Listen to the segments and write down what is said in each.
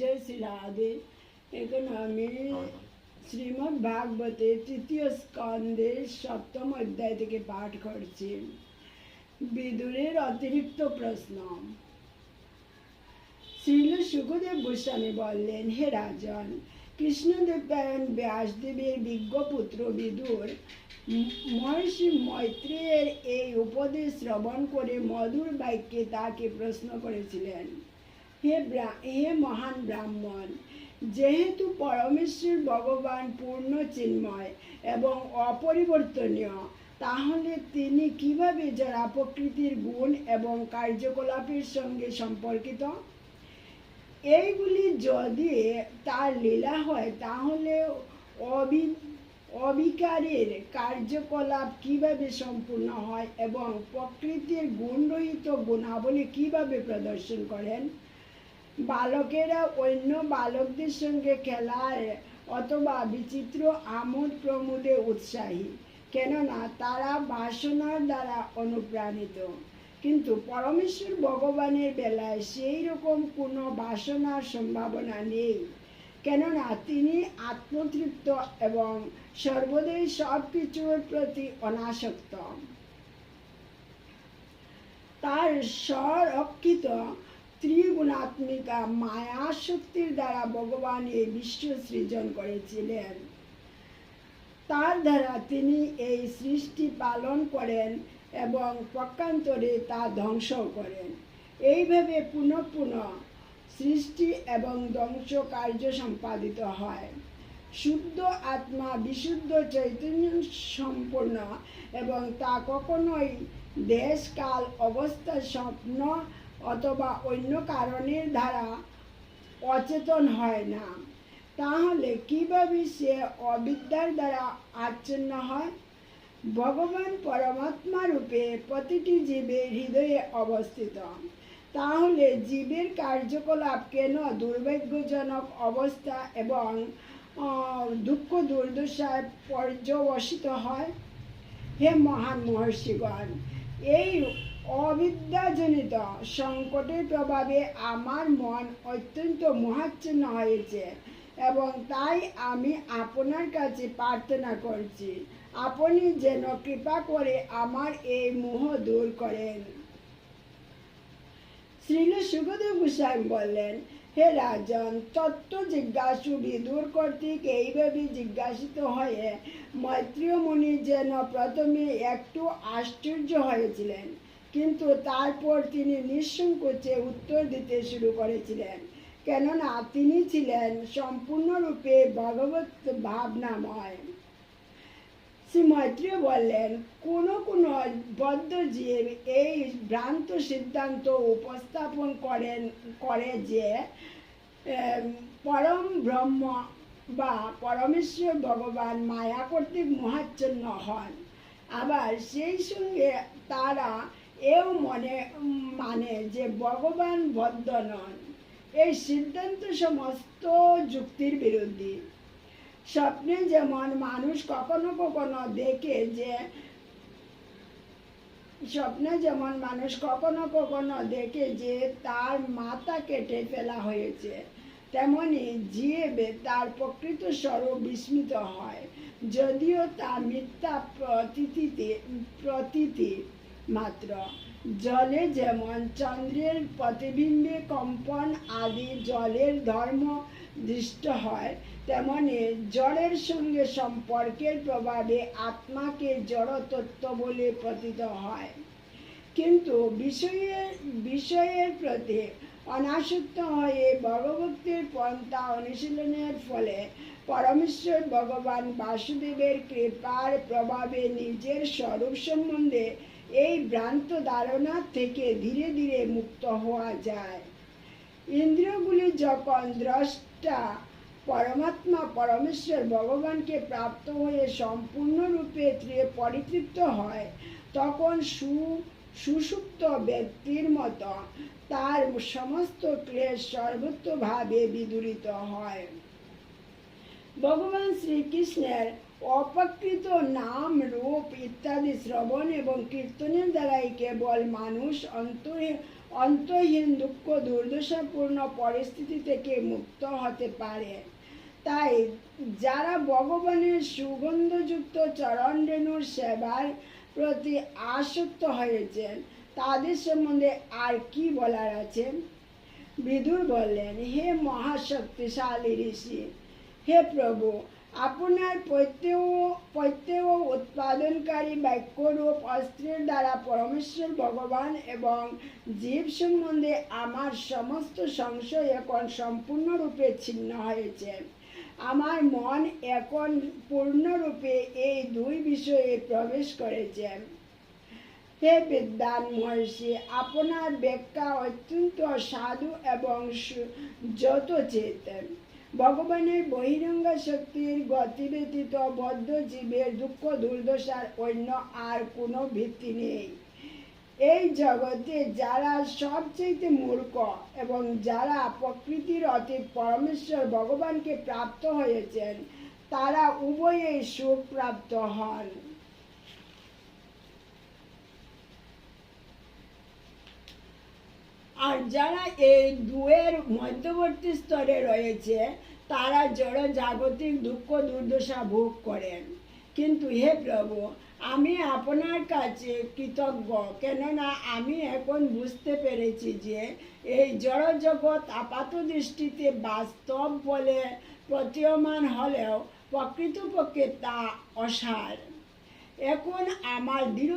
জয় শ্রী রাধে এখন আমি শ্রীমদ্ ভাগবতে তৃতীয় স্কন্ধের সপ্তম অধ্যায় থেকে পাঠ করছি বিদুরের অতিরিক্ত প্রশ্ন শ্রীল সুখদেব গোস্বামী বললেন হে রাজন কৃষ্ণদেব পায়ন ব্যাসদেবের বিজ্ঞপুত্র বিদুর ম- মহর্ষি মৈত্রেয়ের এই উপদেশ শ্রবণ করে মধুর বাক্যে তাকে প্রশ্ন করেছিলেন। হে হে মহান ব্রাহ্মণ, যেহেতু পরমেশ্বর ভগবান পূর্ণ চিন্ময় এবং অপরিবর্তনীয়, তাহলে তিনি কীভাবে যারা প্রকৃতির গুণ এবং কার্যকলাপের সঙ্গে সম্পর্কিত? এইগুলি যদি তার লীলা হয়, তাহলে অবি অবিকারের কার্যকলাপ কীভাবে সম্পূর্ণ হয় এবং প্রকৃতির গুণরহিত গুণাবলী কীভাবে প্রদর্শন করেন? বালকেরা অন্য বালকদের সঙ্গে খেলায় অথবা বিচিত্র আমোদ প্রমোদে উৎসাহী। কেননা তারা বাসনার দ্বারা অনুপ্রাণিত। কিন্তু পরমেশ্বর ভগবানের বেলায় সেই রকম কোনো বাসনার সম্ভাবনা নেই। কেননা তিনি আত্মতৃপ্ত এবং সর্বদাই সব কিছুর প্রতি অনাসক্ত। তার স্বরক্ষিত ত্রিগুণাত্মিকা মায়া শক্তির দ্বারা ভগবান এই বিশ্ব সৃজন করেছিলেন। তার দ্বারা তিনি এই সৃষ্টি পালন করেন এবং পক্ষান্তরে তা ধ্বংস করেন। এইভাবে পুনঃ পুনঃ সৃষ্টি এবং ধ্বংস কার্য সম্পাদিত হয়। শুদ্ধ আত্মা বিশুদ্ধ চৈতন্য সম্পূর্ণ এবং তা কখনোই দেশ কাল অবস্থা স্বপ্ন অথবা অন্য কারণের দ্বারা অচেতন হয় না। তাহলে কীভাবে সে অবিদ্যার দ্বারা আচ্ছন্ন হয়? ভগবান পরমাত্মা রূপে প্রতিটি জীবের হৃদয়ে অবস্থিত। তাহলে জীবের কার্যকলাপ কেন দুর্ভাগ্যজনক অবস্থা এবং দুঃখ দুর্দশায় পর্যবসিত হয়? হে মহান মহর্ষিগণ, এই অবিদ্যাজনিত সংকটের প্রভাবে আমার মন অত্যন্ত মোহাচ্ছন্ন হয়েছে এবং তাই আমি আপনার কাছে প্রার্থনা করছি। আপনি যেন কৃপা করে আমার এই মোহ দূর করেন। শ্রীল সুখদেব গোস্বামী বললেন, হে রাজন, তত্ত্ব জিজ্ঞাসু বিদুর কর্তৃক এইভাবে জিজ্ঞাসিত হয়ে মৈত্রীয় মুনি যেন প্রথমে একটু আশ্চর্য হয়েছিলেন। কিন্তু তারপর তিনি নিঃসংকোচে উত্তর দিতে শুরু করেছিলেন। কেননা তিনি ছিলেন সম্পূর্ণরূপে ভগবত ভাবনাময়। শ্রী মৈত্রী বললেন, কোন কোন বদ্ধ জীব এই ভ্রান্ত সিদ্ধান্ত উপস্থাপন করেন, করে যে পরম ব্রহ্ম বা পরমেশ্বর ভগবান মায়া কর্তৃক মহাচ্ছন্ন হন। আবার সেই সঙ্গে তারা এও মনে মানে যে ভগবান বদ্ধ নন। এই সিদ্ধান্ত সমস্ত যুক্তির বিরোধী। স্বপ্নে যেমন মানুষ কখনো কখনো দেখে যে, স্বপ্নে যেমন মানুষ কখনো কখনো দেখে যে, তার মাথা কেটে ফেলা হয়েছে, তেমনি জীবে তার প্রকৃত স্বরূপ বিস্মিত হয়। যদিও তা মিথ্যা প্রতীতিতে, প্রতীতি মাত্র। জলে যেমন চন্দ্রের প্রতিবিম্বে কম্পন আদি জলের ধর্ম দৃষ্ট হয়, তেমনি জড়ের সঙ্গে সম্পর্কের প্রভাবে আত্মাকে জড়তত্ত্ব বলে প্রতীত হয়। কিন্তু বিষয়ের বিষয়ের প্রতি অনাসক্ত হয়ে ভগভক্তির পন্থা অনুশীলনের ফলে পরমেশ্বর ভগবান বাসুদেবের কৃপার প্রভাবে নিজের স্বরূপ সম্বন্ধে এই ভ্রান্ত ধারণা থেকে ধীরে ধীরে মুক্ত হওয়া যায়। ইন্দ্রিয়গুলি যখন দ্রষ্টা পরমাত্মা পরমেশ্বর ভগবানকে প্রাপ্ত হয়ে সম্পূর্ণরূপে পরিতৃপ্ত হয়, তখন সু সুষুপ্ত ব্যক্তির মতো তার সমস্ত ক্লেশ সর্বত্রভাবে বিদূরিত হয়। ভগবান শ্রীকৃষ্ণের অপ্রকৃত নাম, রূপ ইত্যাদি শ্রবণ এবং কীর্তনের দ্বারাই কেবল মানুষ অন্তরে, অন্তহীন দুঃখ, দুর্দশাপূর্ণ পরিস্থিতি থেকে মুক্ত হতে পারে। তাই যারা ভগবানের সুগন্ধযুক্ত চরণ রেণুর সেবার প্রতি আসক্ত হয়েছেন, তাদের সম্বন্ধে আর কি বলার আছে? বিদুর বললেন, হে মহাশক্তিশালী ঋষি, হে প্রভু আপনার প্রত্যেক প্রত্যেক উৎপাদনকারী বাক্যরূপ অস্ত্রের দ্বারা পরমেশ্বর ভগবান এবং জীব সম্বন্ধে আমার সমস্ত সংশয় এখন সম্পূর্ণরূপে ছিন্ন হয়েছে। আমার মন এখন পূর্ণরূপে এই দুই বিষয়ে প্রবেশ করেছে। হে বিদ্যান মহর্ষি, আপনার ব্যাখ্যা অত্যন্ত সাধু এবং সু- যতচিত। ভগবানের বহিরঙ্গ শক্তির গতি ব্যতীত বদ্ধ জীবের দুঃখ দুর্দশার অন্য আর কোনো ভিত্তি নেই। এই জগতে যারা সবচেয়ে মূর্খ এবং যারা প্রকৃতির অতীত পরমেশ্বর ভগবানকে প্রাপ্ত হয়েছেন, তারা উভয়েই সুখ প্রাপ্ত হন। আর যারা এই দুয়ের মধ্যবর্তী স্তরে রয়েছে, তারা জড় জাগতিক দুঃখ দুর্দশা ভোগ করেন। কিন্তু হে প্রভু, আমি আপনার কাছে কৃতজ্ঞ, কেননা আমি এখন বুঝতে পেরেছি যে এই জড় জগৎ আপাত দৃষ্টিতে বাস্তব বলে প্রতীয়মান হলেও প্রকৃতপক্ষে তা অসার। এখন আমার দৃঢ়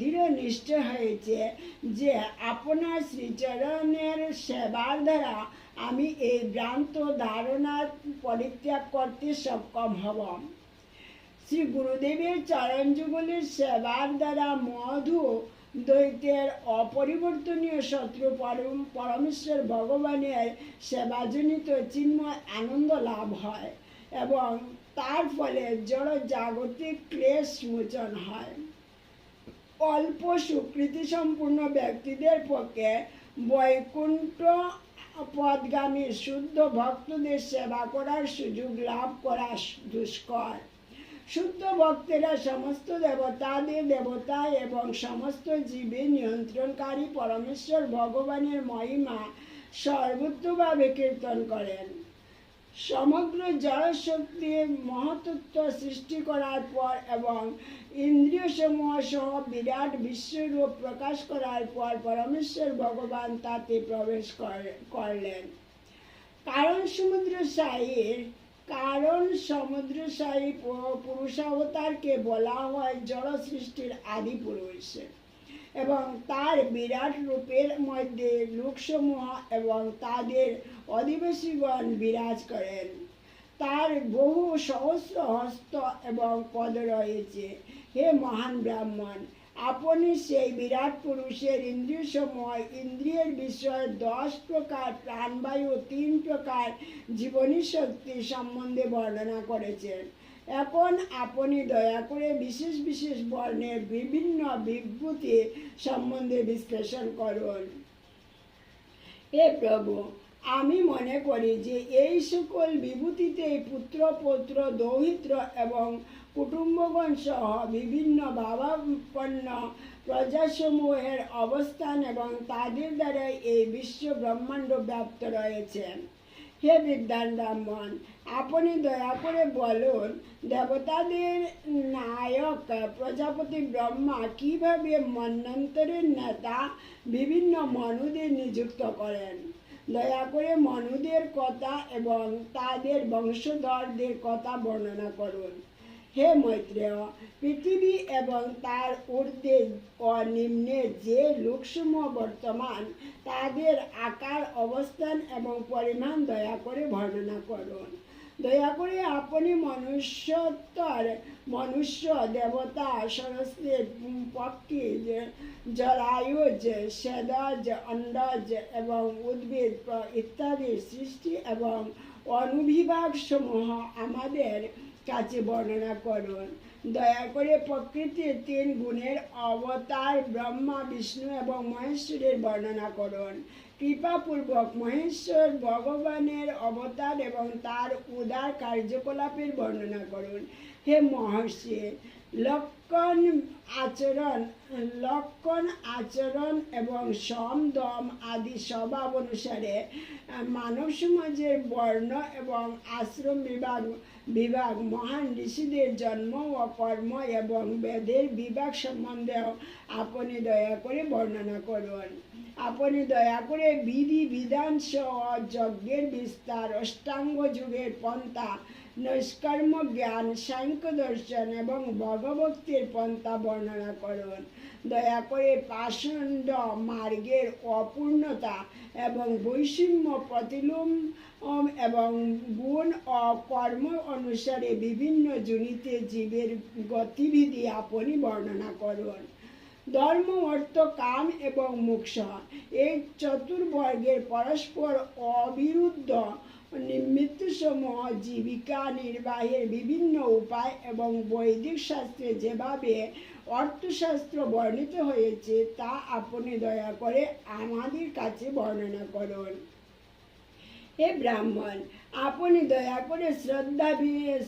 দৃঢ় নিশ্চয় হয়েছে যে আপনার শ্রীচরণের সেবার দ্বারা আমি এই ভ্রান্ত ধারণার পরিত্যাগ করতে সক্ষম হব। শ্রী গুরুদেবের চরণ যুগলের সেবার দ্বারা মধু দ্বৈতের অপরিবর্তনীয় শত্রু পরম পরমেশ্বর ভগবানের সেবাজনিত চিন্ময় আনন্দ লাভ হয় এবং তার ফলে জড় জাগতিক ক্লেশ মোচন হয়। অল্প স্বীকৃতি সম্পূর্ণ ব্যক্তিদের পক্ষে বৈকুণ্ঠ পদগামী শুদ্ধ ভক্তদের সেবা করার সুযোগ লাভ করা দুষ্কর। শুদ্ধ ভক্তেরা সমস্ত দেবতাদের দেবতা এবং সমস্ত জীবের নিয়ন্ত্রণকারী পরমেশ্বর ভগবানের মহিমা সর্বোত্তভাবে কীর্তন করেন। সমগ্র জড়শক্তির মহতত্ব সৃষ্টি করার পর এবং ইন্দ্রিয় সমূহ সহ বিরাট বিশ্বরূপ প্রকাশ করার পর পরমেশ্বর ভগবান তাতে প্রবেশ করে- করলেন। কারণ সমুদ্র সাহির, কারণ সমুদ্র সাহি পুরুষাবতারকে বলা হয় জড় সৃষ্টির আদি পুরুষ এবং তার বিরাট রূপের মধ্যে লোকসমূহ এবং তাদের অধিবাসীগণ বিরাজ করেন। তার বহু সহস্র হস্ত এবং পদ রয়েছে। হে মহান ব্রাহ্মণ, আপনি সেই বিরাট পুরুষের ইন্দ্রিয় সময় ইন্দ্রিয়ের বিষয়ে দশ প্রকার প্রাণবায়ু, তিন প্রকার জীবনী শক্তি সম্বন্ধে বর্ণনা করেছেন। এখন আপনি দয়া করে বিশেষ বিশেষ বর্ণের বিভিন্ন বিভূতি সম্বন্ধে বিশ্লেষণ করুন। হে প্রভু, আমি মনে করি যে এই সকল বিভূতিতেই পুত্র, পৌত্র, দৌহিত্র এবং কুটুম্বগণ সহ বিভিন্ন ভাবাপন্ন প্রজাসমূহের অবস্থান এবং তাদের দ্বারা এই বিশ্ব ব্রহ্মাণ্ড ব্যাপ্ত রয়েছে। হে বিদ্যান ব্রাহ্মণ আপনি দয়া করে বলুন, দেবতাদের নায়ক, প্রজাপতি ব্রহ্মা কীভাবে মন্যন্তরের নেতা বিভিন্ন মনুদের নিযুক্ত করেন? দয়া করে মনুদের কথা এবং তাদের বংশধরদের কথা বর্ণনা করুন। হে মৈত্রেয়, পৃথিবী এবং তার ঊর্ধ্বে ও নিম্নে যে লোকসমূহ বর্তমান, তাদের আকার, অবস্থান এবং পরিমাণ দয়া করে বর্ণনা করুন। দয়া করে আপনি মনুষ্যত্বর, মনুষ্য, দেবতা সরস্বতীর পক্ষী যে জরায়ুজ, সেদজ অন্ডজ এবং উদ্ভিদ ইত্যাদির সৃষ্টি এবং অনুবিভাগ সমূহ আমাদের কাছে বর্ণনা করুন। দয়া করে প্রকৃতির তিন গুণের অবতার ব্রহ্মা, বিষ্ণু এবং মহেশ্বরের বর্ণনা করুন। কৃপাপূর্বক মহেশ্বর ভগবানের অবতার এবং তার উদার কার্যকলাপের বর্ণনা করুন। হে মহর্ষি লক্ষণ আচরণ লক্ষণ আচরণ এবং সম দম আদি স্বভাব অনুসারে মানব সমাজের বর্ণ এবং আশ্রম বিভাগ বিভাগ, মহান ঋষিদের জন্ম ও কর্ম এবং বেদের বিভাগ সম্বন্ধেও আপনি দয়া করে বর্ণনা করুন। আপনি দয়া করে বিধি বিধান সহ যজ্ঞের বিস্তার, অষ্টাঙ্গ যুগের পন্থা, নৈষ্কর্ম জ্ঞান, সাংখ্য দর্শন এবং ভগভক্তির পন্থা বর্ণনা করুন। দয়া করে পাষণ্ড মার্গের অপূর্ণতা এবং বৈষম্য প্রতিলোম এবং গুণ ও কর্ম অনুসারে বিভিন্ন জনিতে জীবের গতিবিধি আপনি বর্ণনা করুন। ধর্ম অর্থ কাম এবং মোক্ষ এই চতুর্বর্গের পরস্পর অবিরুদ্ধ নিমিত্তসমূহ জীবিকা নির্বাহের বিভিন্ন উপায় এবং বৈদিক শাস্ত্রে যেভাবে অর্থশাস্ত্র বর্ণিত হয়েছে, তা আপনি দয়া করে আমাদের কাছে বর্ণনা করুন। হে ব্রাহ্মণ, আপনি দয়া করে শ্রদ্ধা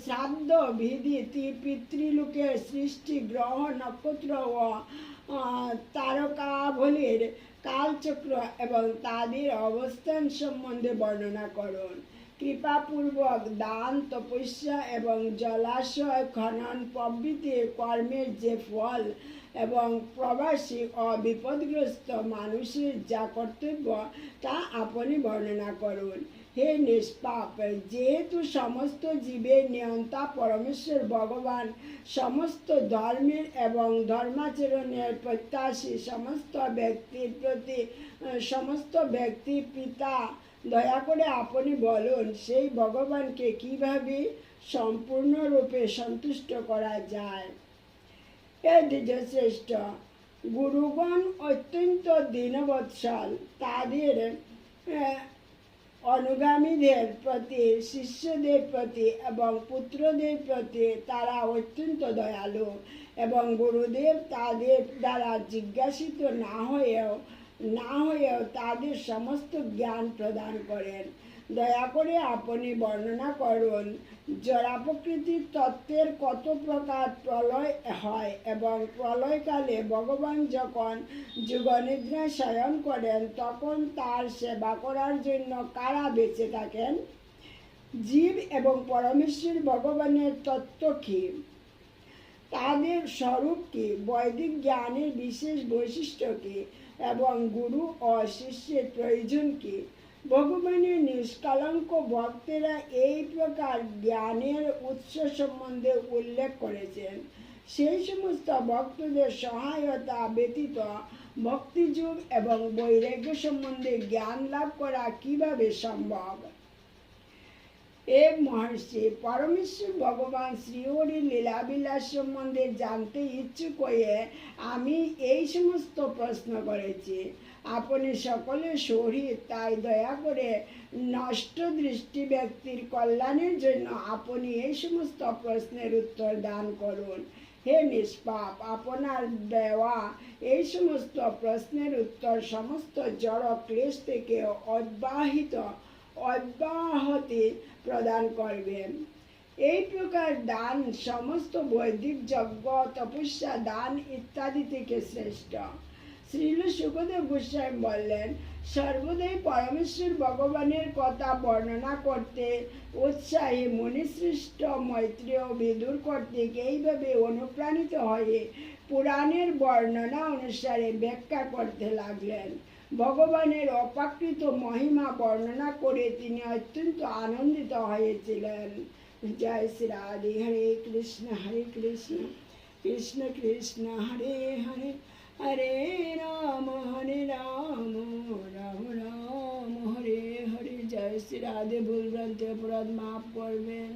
শ্রাদ্ধ বিধি পিতৃলোকের সৃষ্টি গ্রহ নক্ষত্র ও আহ, তারকাবলীর কালচক্র এবং তাদের অবস্থান সম্বন্ধে বর্ণনা করুন। কৃপাপূর্বক দান তপস্যা এবং জলাশয় খনন প্রভৃতি কর্মের যে ফল এবং প্রবাসী ও বিপদগ্রস্ত মানুষের যা কর্তব্য তা আপনি বর্ণনা করুন। হে নিষ্পাপ, যেহেতু সমস্ত জীবের নিয়ন্তা পরমেশ্বর ভগবান, সমস্ত ধর্মের এবং ধর্মাচরণের প্রত্যাশী, সমস্ত ব্যক্তির প্রতি সমস্ত ব্যক্তি পিতা, দয়া করে আপনি বলুন, সেই ভগবানকে কীভাবে সম্পূর্ণরূপে সন্তুষ্ট করা যায়? এ দ্বিজশ্রেষ্ঠ, গুরুগণ অত্যন্ত দীনবৎসল, তাদের অনুগামীদের প্রতি শিষ্যদের প্রতি এবং পুত্রদের প্রতি তারা অত্যন্ত দয়ালু এবং গুরুদেব তাদের দ্বারা জিজ্ঞাসিত না হয়েও না হয়েও তাদের সমস্ত জ্ঞান প্রদান করেন। দয়া করে আপনি বর্ণনা করুন জড়া প্রকৃতির তত্ত্বের কত প্রকার প্রলয় হয় এবং প্রলয়কালে ভগবান যখন যুগনিদ্রায় শয়ন করেন, তখন তার সেবা করার জন্য কারা বেঁচে থাকেন? জীব এবং পরমেশ্বর ভগবানের তত্ত্ব কী? তাদের স্বরূপ কি? বৈদিক জ্ঞানের বিশেষ বৈশিষ্ট্য কি? এবং গুরু ও শিষ্যের প্রয়োজন কি? ভগবানের নিষ্কলঙ্ক ভক্তেরা এই প্রকার জ্ঞানের উৎস সম্বন্ধে উল্লেখ করেছেন। সেই সমস্ত ভক্তদের সহায়তা ব্যতীত ভক্তিযুগ এবং বৈরাগ্য সম্বন্ধে জ্ঞান লাভ করা কীভাবে সম্ভব? এ মহর্ষি পরমেশ্বর ভগবান শ্রীহরির লীলাবিলাস সম্বন্ধে জানতে ইচ্ছুক হয়ে আমি এই সমস্ত প্রশ্ন করেছি। আপনি সকলে শরীর তাই দয়া করে নষ্ট দৃষ্টি ব্যক্তির কল্যাণের জন্য আপনি এই সমস্ত প্রশ্নের উত্তর দান করুন। হে নিষ্পাপ, আপনার দেওয়া এই সমস্ত প্রশ্নের উত্তর সমস্ত জড় ক্লেশ থেকে অব্যাহিত, অব্যাহতি প্রদান করবেন। এই প্রকার দান সমস্ত বৈদিক যজ্ঞ, তপস্যা, দান ইত্যাদি থেকে শ্রেষ্ঠ। শ্রীল সুখদেব গোস্বামী বললেন, সর্বদাই পরমেশ্বর ভগবানের কথা বর্ণনা করতে, উৎসাহী মুনিশ্রেষ্ঠ মৈত্রেয় বিদুর কর্তৃক এইভাবে অনুপ্রাণিত হয়ে পুরাণের বর্ণনা অনুসারে ব্যাখ্যা করতে লাগলেন। ভগবানের অপাকৃত মহিমা বর্ণনা করে তিনি অত্যন্ত আনন্দিত হয়েছিলেন। জয় শ্রী রাধে হরে কৃষ্ণ হরে কৃষ্ণ কৃষ্ণ কৃষ্ণ, হরে হরে হরে রাম হরে রাম রাম রাম, হরে হরে, জয় শ্রী রাধে ভুল ভ্রান্তি অপরাধ, মাফ করবেন।